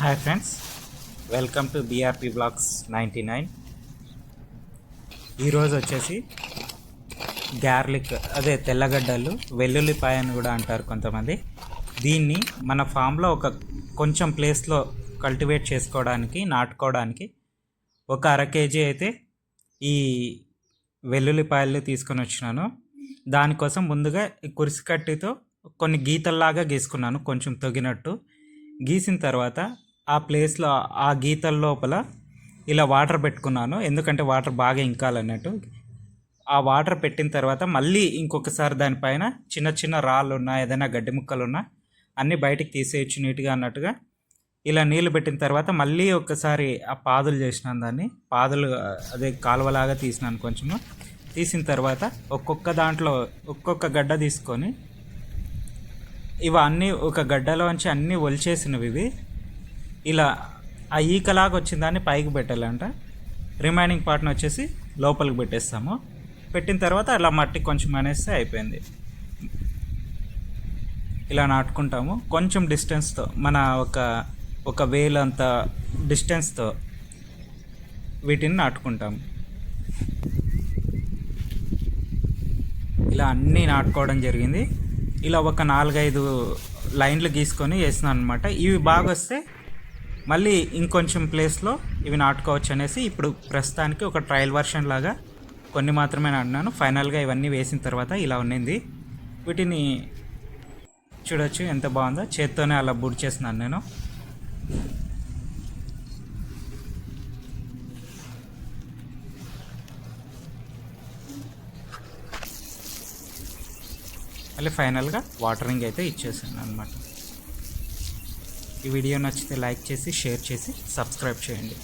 Hi friends welcome to BRP blogs ninety nine ఈరోజు వచ్చేసి garlic అదే తెల్లగడ్డలు వెల్లుల్లిపాయ అని కూడా అంటారు కొంతమంది. దీన్ని మన ఫామ్లో ఒక కొంచెం ప్లేస్లో కల్టివేట్ చేసుకోవడానికి నాటుకోవడానికి ఒక అర కేజీ అయితే ఈ వెల్లుల్లిపాయలు తీసుకొని వచ్చినాను. దానికోసం ముందుగా ఈ కురిసికట్టితో కొన్ని గీతల్లాగా గీసుకున్నాను కొంచెం తొగినట్టు. గీసిన తర్వాత ఆ ప్లేస్లో ఆ గీతల లోపల ఇలా వాటర్ పెట్టుకున్నాను. ఎందుకంటే వాటర్ బాగా ఇంకాలన్నట్టు. ఆ వాటర్ పెట్టిన తర్వాత మళ్ళీ ఇంకొకసారి దానిపైన చిన్న చిన్న రాళ్ళు ఉన్నా ఏదైనా గడ్డి ముక్కలు ఉన్నా అన్నీ బయటికి తీసేయచ్చు నీట్గా అన్నట్టుగా. ఇలా నీళ్ళు పెట్టిన తర్వాత మళ్ళీ ఒక్కసారి ఆ పాదులు చేసినాను దాన్ని. పాదులు అదే కాలువలాగా తీసినాను కొంచెము. తీసిన తర్వాత ఒక్కొక్క దాంట్లో ఒక్కొక్క గడ్డ తీసుకొని ఇవన్నీ ఒక గడ్డలోంచి అన్నీ ఒలిచేసినవి ఇవి. ఇలా ఆ ఈకలాగా వచ్చిన దాన్ని పైకి పెట్టాలంట. రిమైనింగ్ పార్ట్ని వచ్చేసి లోపలికి పెట్టేస్తాము. పెట్టిన తర్వాత అలా మట్టి కొంచెం అనేస్తే అయిపోయింది. ఇలా నాటుకుంటాము. కొంచెం డిస్టెన్స్తో మన ఒక ఒక వేలంత డిస్టెన్స్తో వీటిని నాటుకుంటాము. ఇలా అన్నీ నాటుకోవడం జరిగింది. ఇలా ఒక నాలుగైదు లైన్లు గీసుకొని వేసినాను అనమాట ఇవి బాగా వస్తే మళ్ళీ ఇంకొంచెం ప్లేస్లో ఇవి నాటుకోవచ్చు అనేసి ఇప్పుడు ప్రస్తుతానికి ఒక ట్రయల్ వర్షన్ లాగా కొన్ని మాత్రమే నాటినాను. ఫైనల్గా ఇవన్నీ వేసిన తర్వాత ఇలా ఉన్నింది. వీటిని చూడొచ్చు ఎంత బాగుందో. చేత్తోనే అలా బుడ్ చేస్తున్నాను నేను. మళ్ళీ ఫైనల్గా వాటరింగ్ అయితే ఇచ్చేసాను అనమాట ఈ వీడియో నచ్చితే లైక్ చేసి షేర్ చేసి సబ్స్క్రైబ్ చేయండి.